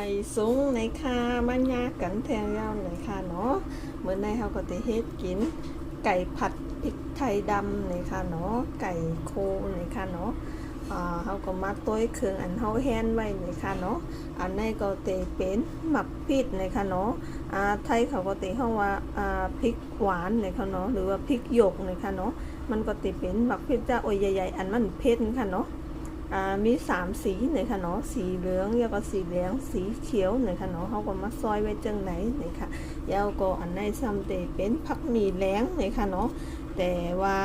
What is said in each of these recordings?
ไม่สูงในค่ามันยากกันแทงยาวในค่าเนาะเมื่อในเฮาก็จะเฮ็ดกิน ไก่ผัดพริกไทยดำในค่ะเนาะไก่โคในค่ะเนาะอ่าเฮาก็มักต้วยเครื่องอันเฮาแห้นไว้ในค่ะเนาะอันในก็เตเป็นหมักพริกในค่ะเนาะอ่าไทยเขาก็เตเฮาว่าอ่าพริกหวานในค่ะเนาะหรือว่าพริกหยกในค่ะเนาะมันก็เตเป็นหมักพริกจ้าโอยใหญ่ๆอันมันเผ็ดค่ะเนาะ มีสามสีหน่อยค่ะเนาะสีเหลืองแล้วก็สีเหลืองสีเขียวหน่อยค่ะเนาะเขาก็มาซอยไว้จังไหนหน่อยค่ะแล้วก็อันในซัมเตเป็นผักมีแล้งหน่อยค่ะเนาะแต่ว่า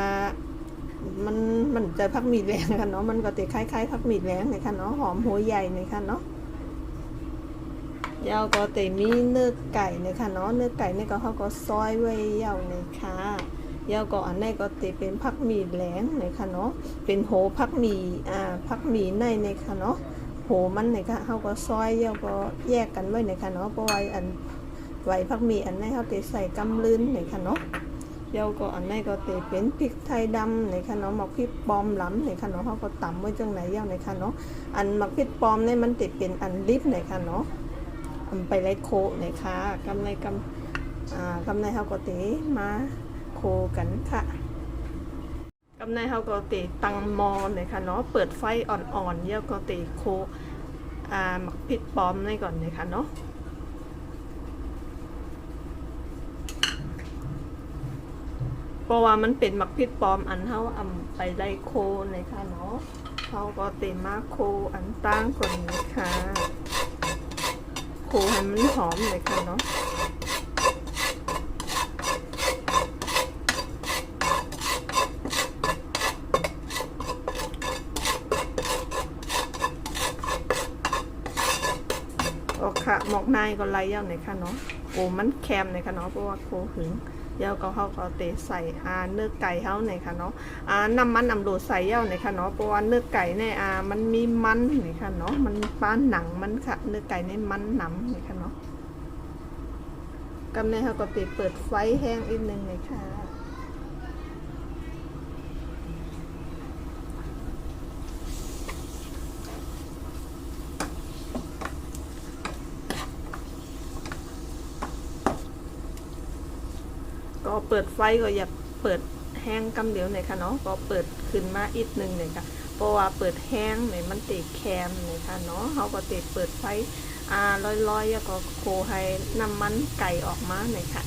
มันมันจะผักมีแล้งค่ะเนาะมันก็จะคล้ายๆผักมีแล้งหน่อยค่ะเนาะหอมหัวใหญ่หน่อยค่ะเนาะแล้วก็แต่มีเนื้อไก่หน่อยค่ะเนาะเนื้อไก่เนี่ยก็เขาก็ซอยไว้ยาวหน่อยค่ะ แล้วก็อันนี้ก็ติเป็นผักหมีแหลงเลยค่ะเนาะเป็นโหผักหมีอ่าผักหมีในเนี่ยค่ะเนาะโหมันเนี่ยค่ะเขาก็ซอยแล้วก็แยกกันไว้เนี่ยค่ะเนาะเพราะว่าอันไหว้ผักหมีอันนี้เขาติใส่กำลืนเนี่ยค่ะเนาะแล้วก็อันนี้ก็ติเป็นพริกไทยดำเนี่ยค่ะเนาะหมักพริกปอมหล้ำเนี่ยค่ะเนาะเขาก็ตำไว้จังไหนเย้าเนี่ยค่ะเนาะอันหมักพริกปอมเนี่มันติเป็นอันลิบเนี่ยค่ะเนาะอันไปไล่โคเนี่ยค่ะกำไรกำอ่ากำไรเขาก็ติมา คกันค่ะกำในเฮาก็ติตังมอเลยค่ะเนาะเปิดไฟอ่อนๆเยอะก็ติโคอ่าหมักพริกปลอมในก่อนเลยค่ะเนาะเพราะว่ามันเป็นหมักพริกปลอมอันเฮาเอาไปได้โคเลยค่ะเนาะเฮาก็เต็มมาโคอันตั้งก่อนเลยค่ะโคให้มันหอมเลยค่ะเนาะ ค่ะหมอกนายก็ไล่ยาวหน่ยค่ะเนาะโอ้มันแคมหน่ยค่ะเนาะเพราะว่าโคหึงยาวก็เขาก็เตะใส่อ่าเนื้อไก่เขาหน่ยค่ะเนาะอ่าน้ำมันน้ำโดดใส่ยาวหน่ยค่ะเนาะเพราะว่าเนื้อไก่เนี่ยอ่ามันมีมันหน่ยค่ะเนาะมันป้านหนังมันค่ะเนื้อไก่เนี่ยมันหนำหน่ยค่ะเนาะกำเนิดเขาก็เตะเปิดไฟแห้งอีกหนึ่งเลยค่ะ ก็เปิดไฟก็อย่าเปิดแห้งกำเดียวหน่อยค่ะเนาะก็เปิดขึ้นมาอีกหนึ่งหน่อยค่ะเพราะว่าเปิดแห้งหน่อยมันติดแคมหน่อยค่ะเนาะเขาก็ติดเปิดไฟอ่าลอยๆแล้วก็โคให้น้ำมันไก่ออกมาหน่อยค่ะ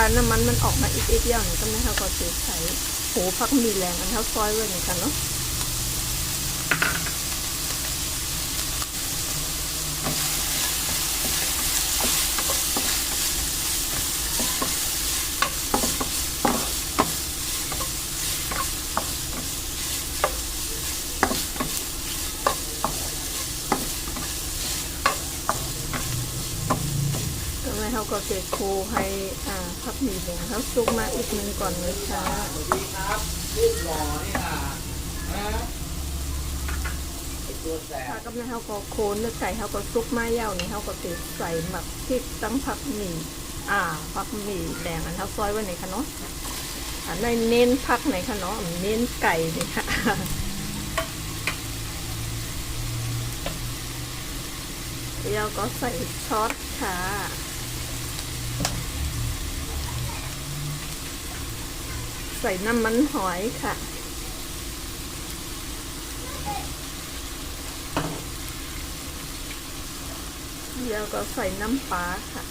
คะน้ำมันมันออกมาอีกอีกอย่างหนก็ไม่เท่ากับเสีใสโหพักมีแรงอันเท่าซอยไว้เหมือนกันเนาะ ก็ไม่เกับเกโคให้อ่าพักมีแรงเท่าซุกมาอีกหนึ่งก่อนเลยค่ะสวัสดีครับรูปหล่อนี่ค่ะนะไอ้ตัวแสถ้าบก็ไม่เท่ากับโคนเนื้อไก่เท่ากับซุกมาเย่านี่เท่ากับติดใส่หมักพริกตั้งผักหมี่อ่าผักหมี่แดงอันเท่าซอยไว้ไหนคะเนาะอันในเน้นผักไหนคะเนาะอันเน้นไก่เลยค่ะแล้วก็ใส่ซอสค่ะ ใส่น้ำมันหอยค่ะ เดี๋วก็ใส่น้ำปลาค่ะ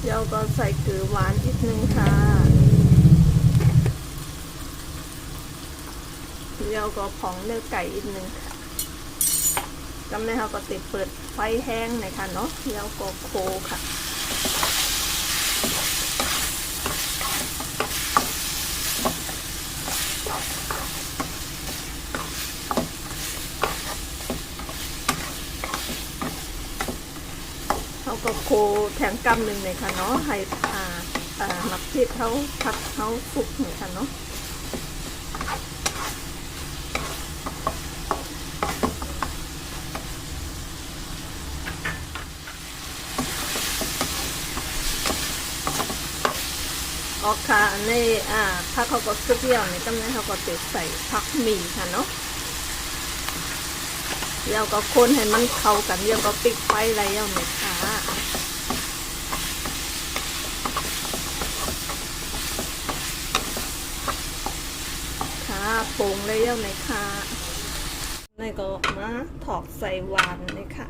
เดี๋วก็ใส่เกลือหวานนิดนึงค่ะ ดี๋ยวก็ผองเนื้อไก่อีกหนึ่งค่ะกำในเขาก็ติดเปิดไฟแห้งหน่อยค่ะเนาะเดี๋ยวก็โคค่ะเขาก็โคแทงกำหนึ่งเลยค่ะเนาะให้อ่าอ่านับพริกเขาผัดเขาสุกหน่อยค่ะเนาะ ออกค่ะในอ่าถ้าเขาก็สุกเยี่ยวในกำลังเขาก็ติดใส่ผักหมี่ค่ะเนาะเดี๋ยวก็คนให้มันเข้ากันเดี๋ยวก็ปิดไฟอะไรเดี๋ยวไหมคะค่ะปรุงเลยเดี๋ยวไหมคะนี่ก็มาถอกใส่หวานเลยค่ะ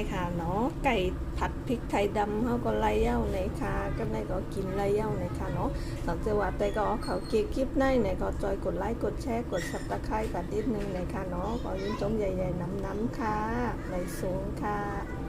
ค่ะในค่ะเนาะไก่ผัดพริกไทยดำเขาก็ไล่เย้าในค่ะก็ในก็กินไล่เย้าในค่ะเนาะสังเกตว่าแต่ก็เอาเขาเกียคลิปในในก็จอยกดไลค์กดแชร์กดสับตะไคร้กันนิดนึงในค่ะเนาะก็ยิ้มจมใหญ่ๆน้ำๆค่ะในสูงค่ะ